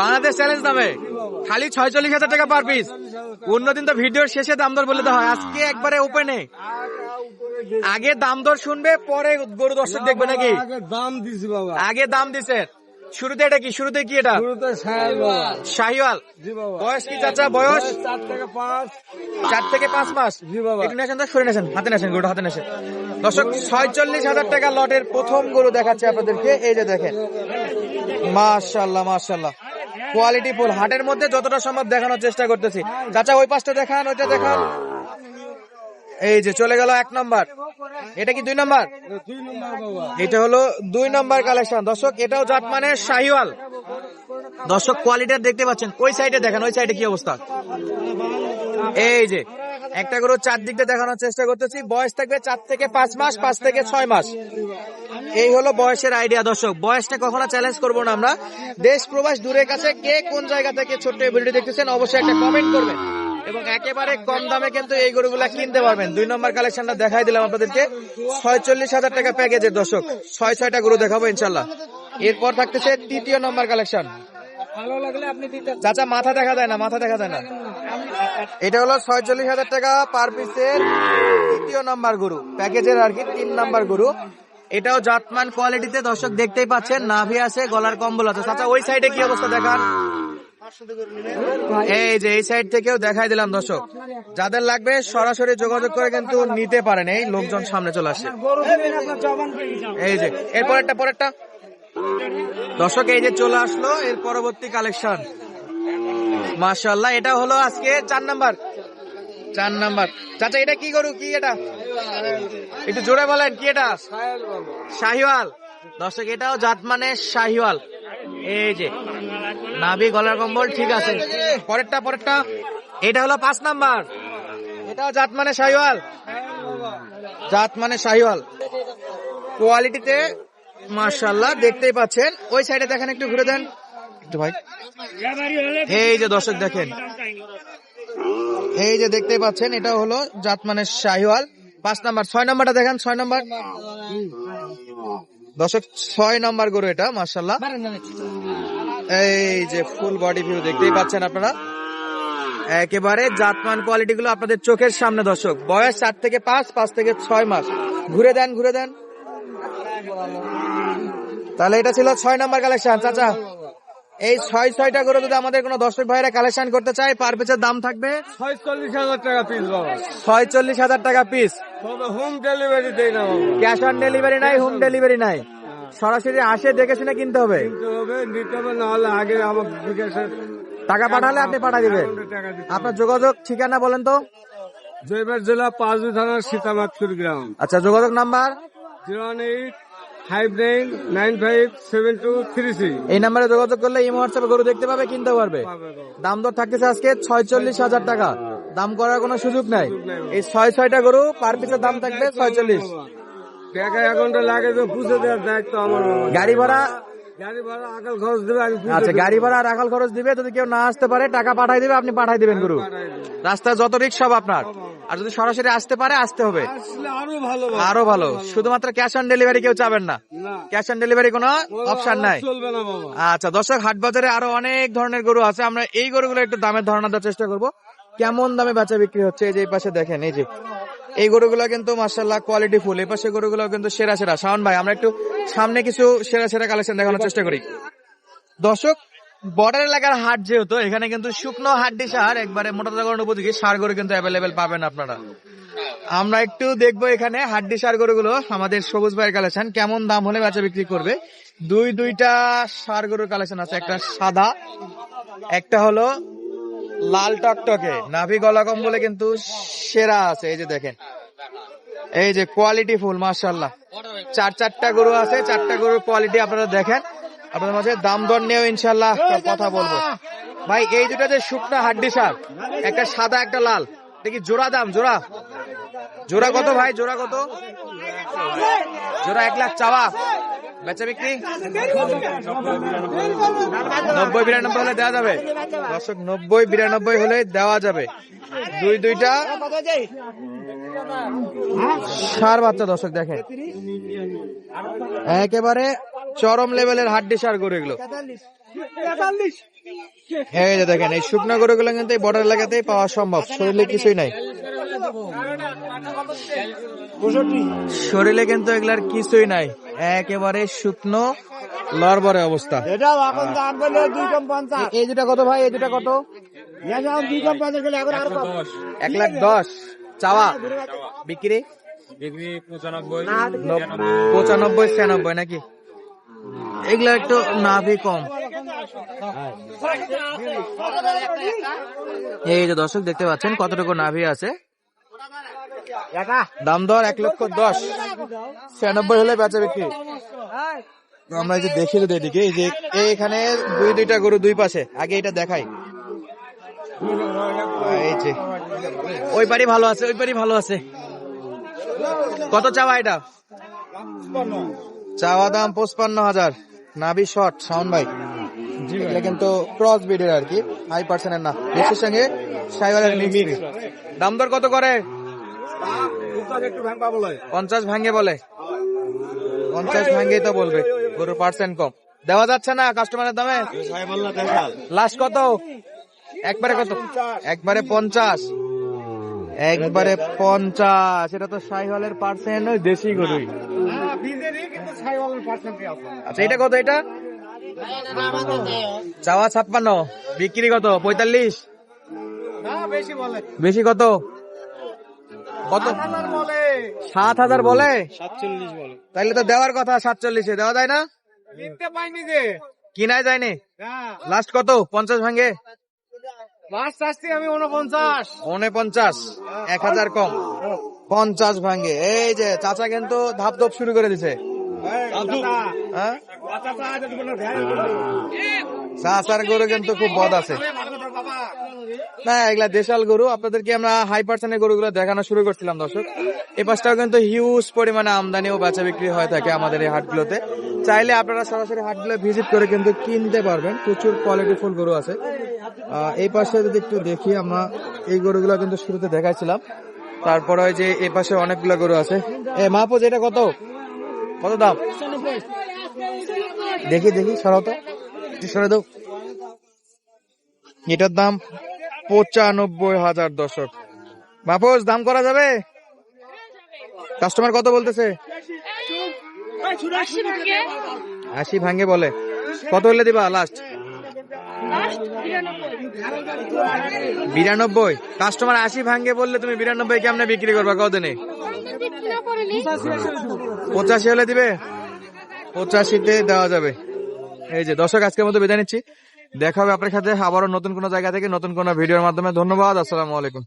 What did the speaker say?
Bangladesh challenge দামে খালি ছয়চল্লিশ হাজার টাকা পার পিস অন্যদিন তো ভিডিওর শেষে দাম দর বলে দেওয়া হয় আজকে একবারে ওপেনে আগে দাম দর শুনবে পরে গরু দর্শক দেখবে নাকি দাম দিছি বাবা আগে দাম দিছে শুরুতে এটা কি? শুরুতে কি এটা? শুরুতে শাহিওয়াল। বয়স কি চাচা? বয়স? চার থেকে পাঁচ। চার থেকে পাঁচ মাস। একটু নেছেন তো সরে নেছেন হাতে নেছেন গরুটা হাতে নেছেন দর্শক ছয়চল্লিশ হাজার টাকা লটের প্রথম গরু দেখাচ্ছে আপনাদেরকে। এই যে দেখেন। মাশাল্লাহ মাশাল্লাহ কোয়ালিটি ফুল। হাটের মধ্যে যতটা সম্ভব দেখানোর চেষ্টা করতেছি। চাচা ওই পাশটা দেখান ওইটা দেখান। এই যে চলে গেল এক নম্বর। এটা কি দুই নম্বর? এটা হলো দুই নম্বর কালেকশন দর্শক, এটাও জাত মানে শাহিওয়াল। দর্শক কোয়ালিটি দেখতে পাচ্ছেন। ওই সাইডে দেখেন, ওই সাইডে কি অবস্থা? এই যে, একটা গরু চার দিক দেখানোর চেষ্টা করতেছি। বয়স থাকবে চার থেকে পাঁচ মাস, পাঁচ থেকে ছয় মাস। এই হলো বয়সের আইডিয়া দর্শক। বয়সটা কখনো চ্যালেঞ্জ করব না আমরা। দেশ, প্রবাস, দূরের কাছে কে কোন জায়গা থেকে ছোট্ট ভিডিও দেখতেছেন, অবশ্যই একটা কমেন্ট করবেন। এবং একেবারে কম দামে কিন্তু এই গরুগুলা কিনতে পারবেন। দুই নম্বর কালেকশনটা দেখাই দিলাম আপনাদেরকে। ছয়চল্লিশ হাজার টাকা প্যাকেজের দর্শক। ছয় ছয়টা গরু দেখাবো ইনশাল্লাহ এরপর থাকতেছে তৃতীয় নম্বর কালেকশন চাচা মাথা দেখা যায় না? মাথা দেখা যায় না? এটা হলো ছয়চল্লিশ হাজার টাকা পার পিসের তৃতীয় নাম্বার গরু। প্যাকেজের আর কি তিন নাম্বার গরু। এটাও জাতমান কোয়ালিটিতে দর্শক দেখতেই পাচ্ছেন। নাভি আছে গলার কম্বল আছে। চাচা ওই সাইডে কি অবস্থা দেখান? এই যে এই সাইড থেকেও দেখাই দিলাম, দর্শক। যাদের লাগবে সরাসরি যোগাযোগ করে কিন্তু নিতে পারেন। এই লোকজন সামনে চলে আসে এই যে, এর পরেরটা পরেরটা। দর্শক, এই যে চলে আসলো এর পরবর্তী কালেকশন মাশাল্লাহ এটা হলো আজকে চার নাম্বার। চার নাম্বার। চাচা, এটা কি গরু? কি এটা? একটু জোরে বলেন, কি এটা? শাহিওয়াল। দর্শক, এটাও জাত মানে শাহিওয়াল। এই যে, নাভি গলার কম্বল, ঠিক আছে। পরেরটা পরেরটা। এটা হলো পাঁচ নাম্বার। এটাও জাত মানে শাহিওয়াল। জাত মানে শাহিওয়াল। কোয়ালিটিতে মার্শাল্লাহ দেখতেই পাচ্ছেন। ওই সাইডে দেখেন, একটু ঘুরে দেন। একটু ভাই। এই যে, দর্শক দেখেন। এই যে, দেখতেই পাচ্ছেন এটা হলো জাত মানে শাহিওয়াল। পাঁচ নাম্বার। ছয় নাম্বারটা দেখেন, ছয় নাম্বার। দর্শক ছয় নম্বর গরু এটা মার্শাল্লাহ এই যে ফুল বডি ভিউ দেখতেই পাচ্ছেন আপনারা। একেবারে জাতমান কোয়ালিটি গুলো আপনাদের চোখের সামনে দর্শক। বয়স চার থেকে পাঁচ পাঁচ থেকে ছয় মাস। ঘুরে দেন ঘুরে দেন। তাহলে এটা ছিল ছয় নম্বর কালেকশন চাচা। এই ছয় ছয়টা করে যদি আমাদের কোনো দর্শক ভাইরা কালেকশন করতে চায় পার পিসের দাম থাকবে ছয়চল্লিশ হাজার টাকা পিস বাবা। ছয়চল্লিশ হাজার টাকা পিস হোম ডেলিভারি দেই না ক্যাশ অন ডেলিভারি নাই হোম ডেলিভারি নাই। সরাসরি আসে দেখে শুনে কিনতে হবে। নিতে আগে আমার টাকা পাঠালে আপনি পাঠিয়ে দিবেন আপনার যোগাযোগ ঠিকানা বলেন তো। জয়বাদ জেলা পাঁচবি থানার সীতামাতপুর গ্রাম। আচ্ছা যোগাযোগ number? Zero eight five nine nine five seven two three three এই নাম্বারে যোগাযোগ করলে ইমো হোয়াটসঅ্যাপে গরু দেখতে পাবে কিনতে পারবে। দাম দর থাকতেছে আজকে ছয়চল্লিশ হাজার টাকা। দাম করার কোনো সুযোগ নাই। এই ছয় ছয়টা গরু পার পিসের দাম থাকবে ছয়চল্লিশ। টাকা অ্যাকাউন্টে লাগে তো পুষে দেওয়ার দায়িত্ব আমার গাড়ি ভাড়া আকাল আচ্ছা গাড়ি ভাড়া আর রাখাল খরচ দিবে যদি কেউ না আসতে পারে টাকা পাঠাই দিবে আপনি পাঠাই দিবেন গরু। রাস্তায় যত রিক্স সব আপনার। আর যদি সরাসরি আসতে পারে আসতে হবে। আরও ভালো আরও ভালো। শুধুমাত্র ক্যাশ অন ডেলিভারি কেউ চাবেন না। ক্যাশ অন ডেলিভারি কোনো অপশন নাই। আচ্ছা দর্শক হাট বাজারে আরও অনেক ধরনের গরু আছে। আমরা এই গরুগুলো একটু দামের ধারণা দেওয়ার চেষ্টা করব। কেমন দামে বেচা বিক্রি হচ্ছে? এই যে এই পাশে দেখেন এই যে এই গরুগুলো কিন্তু মার্শাল্লাহ কোয়ালিটি ফুল এই পাশে গরুগুলো কিন্তু সেরা সেরা। শাওন ভাই, আমরা একটু সামনে কিছু সেরা সেরা কালেকশন দেখানোর চেষ্টা করি। দর্শক বর্ডার এলাকার হাট যেহেতু, এখানে কিন্তু শুকনো হাড্ডি সার, একবারে মোটাতাগরণ উপযোগী সার গরু কিন্তু অ্যাভেলেবেল পাবেন আপনারা। আমরা একটু দেখব এখানে হাড্ডি সার গরুগুলো, আমাদের সবুজ ভাইয়ের কালেকশন কেমন দাম হলে বেচা বিক্রি করবে। দুই, দুইটা সার গরুর কালেকশন আছে, একটা সাদা, একটা হলো লাল টকটকে। নাভি গলা কম্বলে কিন্তু সেরা আছে এই যে দেখেন। এই যে কোয়ালিটি ফুল মার্শাল্লাহ চার চারটা গরু আছে চারটা গরুর কোয়ালিটি আপনারা দেখেন। আপনাদের মাঝে দাম দর নিয়েও ইনশাল্লাহ কথা বলব। ভাই এই দুটা যে শুকনা হাড্ডি সার একটা সাদা একটা লাল। দেখি জোড়া দাম? জোড়া? জোড়া কত ভাই? জোড়া কত? জোড়া এক লাখ চাওয়া। বেচা বিক্রি? নব্বই, বিরানব্বই হলে দেওয়া যাবে। দর্শক, নব্বই, বিরানব্বই হলে দেওয়া যাবে। দুই, দুইটা। সার বাচ্চা, দর্শক, দেখেন। একেবারে চরম লেভেলের হাড্ডি সার গরু এগুলো দেখেন, এই শুকনো গরুগুলো কিন্তু বর্ডার এলাকাতেই পাওয়া সম্ভব। শরীরে কিছুই নাই। শরীরে কিন্তু এগুলার কিছুই নাই। একেবারে শুকনো লড়বড়ে অবস্থা। এটা এখন দাম বলে দুই কম পঞ্চাশ। এই দুটা কত ভাই? এই দুটা কত? এখন দুই কম পঞ্চাশ গেলে এখন আরও এক লাখ দশ। চাওয়া? বিক্রি? পঁচানব্বই। ছিয়ানব্বই নাকি? এগুলা একটু নাভি কম। এই যে দর্শক দেখতে পাচ্ছেন কতটুকু নাভি আছে? দাম দর এক লক্ষ দশ। ছিয়ানব্বই হলে বেচা বিক্রি। আমরা যে দেখি যদি এদিকে যে এইখানে দুই দুইটা গরু দুই পাশে, আগে এটা দেখাই। ওই পারি ভালো আছে, ওই পারি ভালো আছে। কত চাওয়া এটা? চাওয়া দাম পঁচপান্ন হাজার। নাভি শর্ট সাউন্ড বাইক এটা কিন্তু ক্রস ব্রিডের আর কি হাই পার্সেন্টের না। দেশের সঙ্গে সাইবার দাম দর কত করে? পঞ্চাশ ভাঙ্গে বলে। পঞ্চাশ ভাঙ্গেই তো বলবে গরুর পার্সেন্ট কম। দেওয়া যাচ্ছে না কাস্টমারের দামে? লাস্ট কত? একবারে কত? একবারে পঞ্চাশ। একবারে পঞ্চাশ। এটা তো সাইহলের পার্সেন্ট ওই দেশি গরুই। আচ্ছা এটা কত এটা? চাওয়া ছাপ্পান্ন। বিক্রি কত? পঁয়তাল্লিশ? বেশি কত? কত? সাত হাজার বলে। সাতচল্লিশ বলে। তাইলে তো দেওয়ার কথা সাতচল্লিশে। দেওয়া যায় না? কিনতে পাইনি যে। কিনাই যায়নি? হ্যাঁ লাস্ট কত? পঞ্চাশ ভাঙ্গে লাস্ট আমি উনপঞ্চাশ। উনপঞ্চাশ। এক হাজার কম। পঞ্চাশ ভাঙ্গে এই যে চাচা কিন্তু ধাপ ধাপ শুরু করে দিছে। হ্যাঁ? চাচার গরু কিন্তু খুব বদ আছে। না এগুলা দেশাল গরু। আপনাদেরকে আমরা হাই পার্সেন্টের গরুগুলো দেখানো শুরু করছিলাম দর্শক। এই পাশটাও কিন্তু হিউজ পরিমাণে আমদানি ও বেচা বিক্রি হয়ে থাকে আমাদের এই হাটগুলোতে। চাইলে আপনারা সরাসরি হাটগুলো ভিজিট করে কিন্তু কিনতে পারবেন। প্রচুর কোয়ালিটি ফুল গরু আছে। আহ, এই পাশে যদি একটু দেখি আমরা এই গরুগুলো কিন্তু শুরুতে দেখাইছিলাম। তারপরে ওই যে এই পাশে অনেকগুলো গরু আছে। এ মাহফুজ এটা কত? কত দাম? দেখি দেখি, সরাও তো। সরে দাও। এটার দাম পঁচানব্বই হাজার দশক মাহফুজ, দাম করা যাবে? কাস্টমার কত বলতেছে? আশি ভাঙ্গে বলে। কত হলে দিবা লাস্ট বিরানব্বই। কাস্টমার আশি ভাঙ্গে বললে তুমি বিরানব্বই কেমনে বিক্রি করবা? কদিনে? পঁচাশি হলে দিবে? পঁচাশিতে দেওয়া যাবে। এই যে, দর্শক, আজকের মতো বিদায় নিচ্ছি। দেখা হবে আপনার সাথে আবারও নতুন কোনো জায়গা থেকে নতুন কোনো ভিডিওর মাধ্যমে। ধন্যবাদ, আসসালামু আলাইকুম।